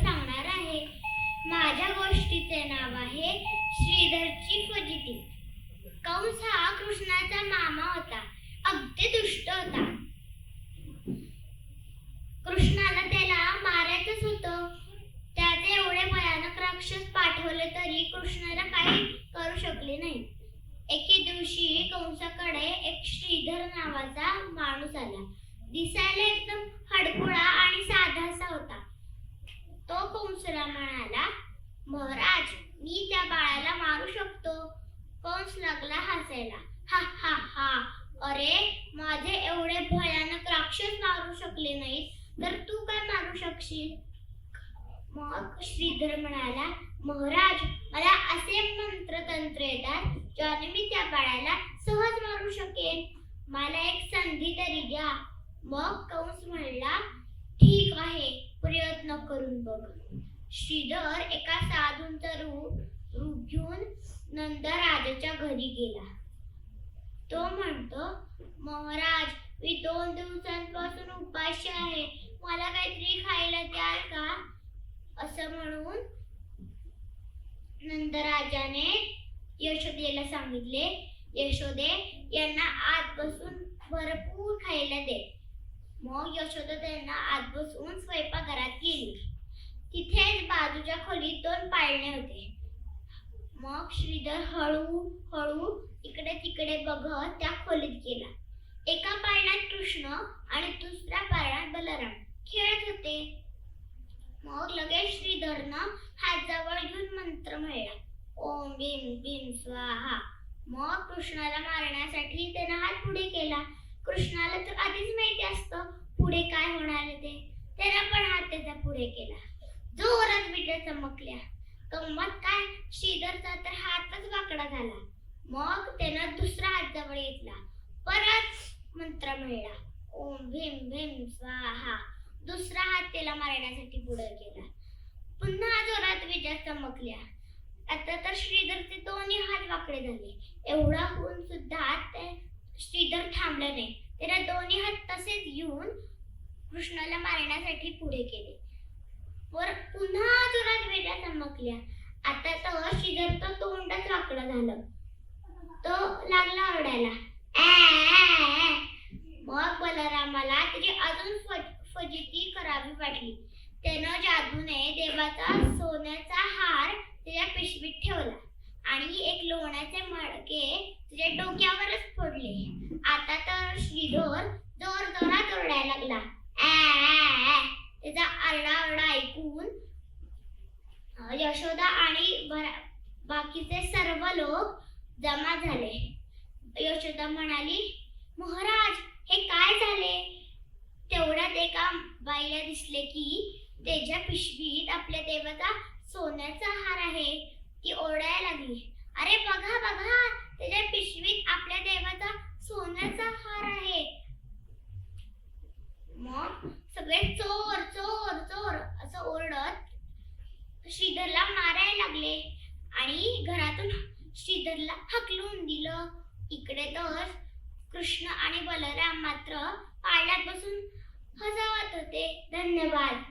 सांगणार आहे. माझ्या गोष्टीचे नाव आहे श्रीधरची फजिती. कंस हा कृष्णाचा मामा होता. अगदी दुष्ट होता. कृष्णाला त्याला मारायचंच होतं. त्याचे एवढे भयानक राक्षस पाठवले तरी कृष्णाला काही करू शकले नाही. एके दिवशी कंसाकडे एक श्रीधर नावाचा माणूस आला. दिसायला एकदम हडकुळा आणि साधासा होता. तो म्हणाला महाराज मी त्या बाळाला मारू शकतो. कंस लागला हसायला. हा हा हा. अरे माझे एवढे भयानक राक्षस मारू शकले नाहीत. तर तू काय मारू शकशील? मग श्रीधर म्हणाला महाराज मला असे मंत्र तंत्र येतात ज्याने मी त्या बाळाला सहज मारू शकेन. मला एक संधी तरी द्या. मग कंस म्हणला ठीक आहे प्रयत्न करून बघ. श्रीधर एका साधूंचा रूप रूप घेऊन नंदराजाच्या घरी गेला. तो म्हणतो महाराज मी दोन दिवसांपासून उपाशी आहे. मला काहीतरी खायला द्याल का? असं म्हणून नंदराजाने यशोदेला सांगितले यशोदे यांना आत बसून भरपूर खायला दे. मग यशोदा त्यांना आत बसून स्वयंपाकघरात गेली. खोलीत दोन पाळणे होते. मग श्रीधर हळू हळू इकडे तिकडे बघत त्या खोलीत गेला. एका पाळण्यात कृष्ण आणि दुसऱ्या पाळण्यात बलराम खेळत होते. मग लगेच श्रीधरनं हात जवळ घेऊन मंत्र म्हणला ओम भीम भीम स्वाहा. मग कृष्णाला मारण्यासाठी त्यानं हात पुढे केला. कृष्णाला तर आधीच माहिती असतं पुढे काय होणार ते. त्यानं पण हात त्याचा पुढे केला. जोरात विटा चमकल्या. गंमत काय? श्रीधरचा तर हातच वाकडा झाला. मग त्यानं दुसरा हात जवळ घेतला. परत मंत्र मिळला ओम भीम भीम स्वाहा. दुसरा हात त्याला मारण्यासाठी पुढे केला पुन्हा जोरात विजा चमकल्या. आता तर श्रीधरचे दोन्ही हात वाकडे झाले. एवढा होऊन सुद्धा ते श्रीधर थांबले नाही. त्याला दोन्ही हात तसेच घेऊन कृष्णाला मारण्यासाठी पुढे केले वर पुन्हा जोरात वेड्या आता तर श्रीधरचं तोंडच वाकडं झालं. तो लागला ओरडायला. मग बलरामाला त्याची अजून फ- फजिती करावी वाटली. त्यानं जादूने देवाचा सोन्याचा हार त्याच्या पिशवीत ठेवला आणि एक लोण्याचे मडके त्याच्या डोक्यावरच फोडले. आता तर श्रीधर जोर जोरात ओरडायला लागला. "ऍ, ऍ, ऍ." त्याचा आरडाओरडा ऐकून यशोदा आणि बाकीचे सर्व लोक जमा झाले. यशोदा म्हणाली महाराज हे काय झाले? तेवढ्यात एका बाईला दिसले की त्याच्या पिशवीत आपल्या देवाचा सोन्याचा हार आहे ती ओरडायला लागली. अरे बघा बघा त्याच्या पिशवीत आपल्या देवा सोन्याचा हार आहे मग सगळे चोर चोर चोर असं ओरडत श्रीधरला मारायला लागले. आणि घरातून श्रीधरला हकलून दिलं. इकडे तर कृष्ण आणि बलराम मात्र पाळण्यात बसून हजावत होते. धन्यवाद.